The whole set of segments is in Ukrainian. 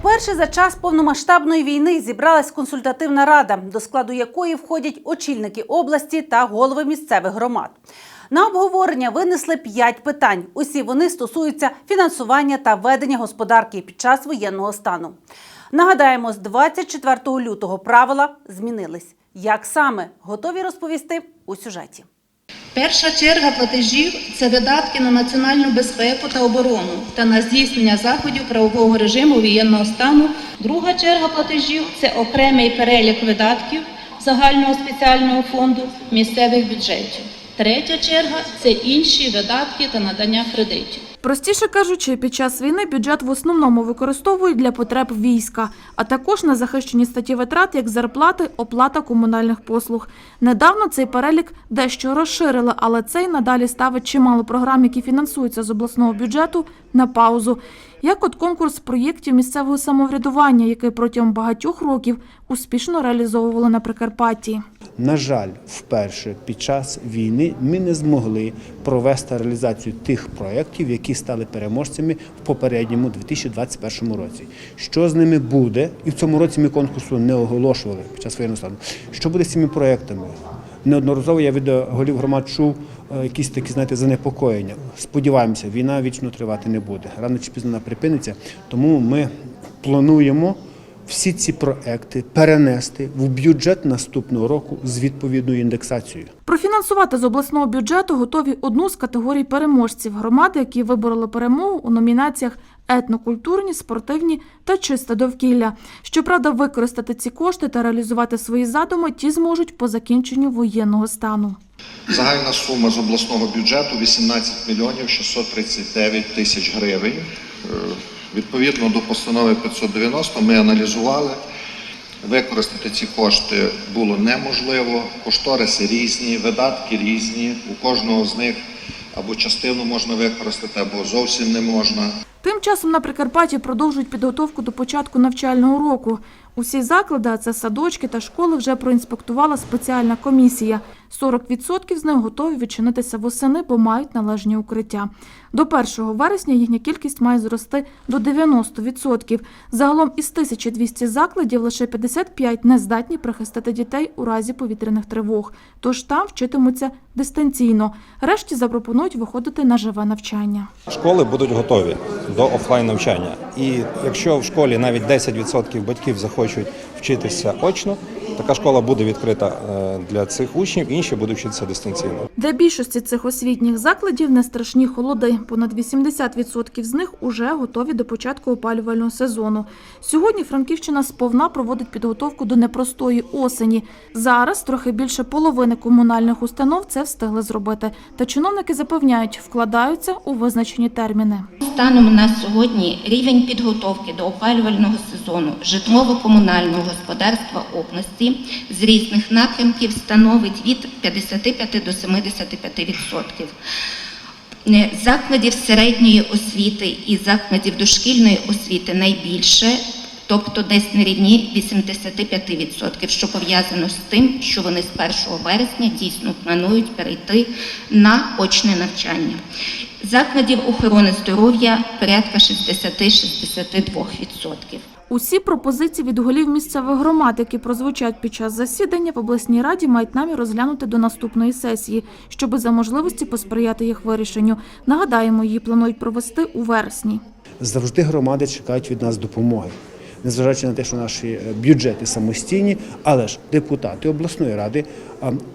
Вперше за час повномасштабної війни зібралась консультативна рада, до складу якої входять очільники області та голови місцевих громад. На обговорення винесли п'ять питань. Усі вони стосуються фінансування та ведення господарки під час воєнного стану. Нагадаємо, з 24 лютого правила змінились. Як саме готові розповісти у сюжеті? Перша черга платежів це видатки на національну безпеку та оборону та на здійснення заходів правового режиму воєнного стану. Друга черга платежів це окремий перелік видатків загального спеціального фонду місцевих бюджетів. Третя черга це інші видатки та надання кредитів. Простіше кажучи, під час війни бюджет в основному використовують для потреб війська, а також на захищені статті витрат, як зарплати, оплата комунальних послуг. Недавно цей перелік дещо розширили, але цей надалі ставить чимало програм, які фінансуються з обласного бюджету, на паузу. Як от конкурс проєктів місцевого самоврядування, який протягом багатьох років успішно реалізовували на Прикарпатті. На жаль, вперше під час війни ми не змогли провести реалізацію тих проєктів, які стали переможцями в попередньому 2021 році. Що з ними буде, і в цьому році ми конкурсу не оголошували під час воєнного стану. Що буде з цими проєктами? Неодноразово я від голів громад чув е, якісь такі, знаєте, занепокоєння. Сподіваємося, війна вічно тривати не буде. Рано чи пізно вона припиниться. Тому ми плануємо всі ці проекти перенести в бюджет наступного року з відповідною індексацією. Профінансувати з обласного бюджету готові одну з категорій переможців громади, які вибороли перемогу у номінаціях етнокультурні, спортивні та чисте довкілля. Щоправда, використати ці кошти та реалізувати свої задуми ті зможуть по закінченню воєнного стану. Загальна сума з обласного бюджету 18 мільйонів 639 тисяч гривень. Відповідно до постанови 590 ми аналізували. Використати ці кошти було неможливо. Кошториси різні, видатки різні. У кожного з них або частину можна використати, або зовсім не можна. Тим часом на Прикарпатті продовжують підготовку до початку навчального року. Усі заклади, а це садочки та школи, вже проінспектувала спеціальна комісія. 40% з них готові відчинитися восени, бо мають належні укриття. До 1 вересня їхня кількість має зрости до 90%. Загалом із 1200 закладів лише 55 не здатні прихистити дітей у разі повітряних тривог. Тож там вчитимуться дистанційно. Решті запропонують виходити на живе навчання. Школи будуть готові до офлайн навчання. І якщо в школі навіть 10% батьків захочуть вчитися очно, така школа буде відкрита е, для цих учнів, інші будуть вчитися дистанційно. Для більшості цих освітніх закладів не страшні холоди. Понад 80% з них уже готові до початку опалювального сезону. Сьогодні Франківщина сповна проводить підготовку до непростої осені. Зараз трохи більше половини комунальних установ це встигли зробити. Та чиновники запевняють, вкладаються у визначені терміни. Станом на сьогодні рівень підготовки до опалювального сезону житлово-комунального господарства області з різних напрямків становить від 55 до 75 відсотків. Е, Закладів середньої освіти і закладів дошкільної освіти найбільше, тобто десь на рівні 85%, що пов'язано з тим, що вони з 1 вересня дійсно планують перейти на очне навчання. Закладів охорони здоров'я порядка 60-62%. Усі пропозиції від голів місцевих громад, які прозвучать під час засідання в обласній раді, мають намір розглянути до наступної сесії, щоби за можливості посприяти їх вирішенню. Нагадаємо, її планують провести у вересні. Завжди громади чекають від нас допомоги. Незважаючи на те, що наші е, бюджети самостійні, але ж депутати обласної ради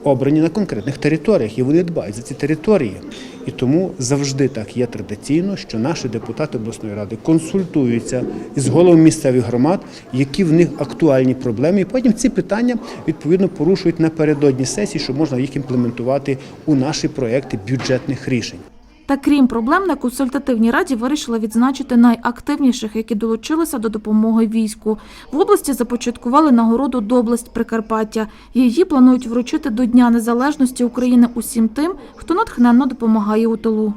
обрані на конкретних територіях і вони дбають за ці території. І тому завжди так є традиційно, що наші депутати обласної ради консультуються із головами місцевих громад, які в них актуальні проблеми, і потім ці питання відповідно порушують напередодні сесії, щоб можна їх імплементувати у наші проекти бюджетних рішень. Та крім проблем, на консультативній раді вирішили відзначити найактивніших, які долучилися до допомоги війську. В області започаткували нагороду Доблесть Прикарпаття. Її планують вручити до Дня Незалежності України усім тим, хто натхненно допомагає у тилу.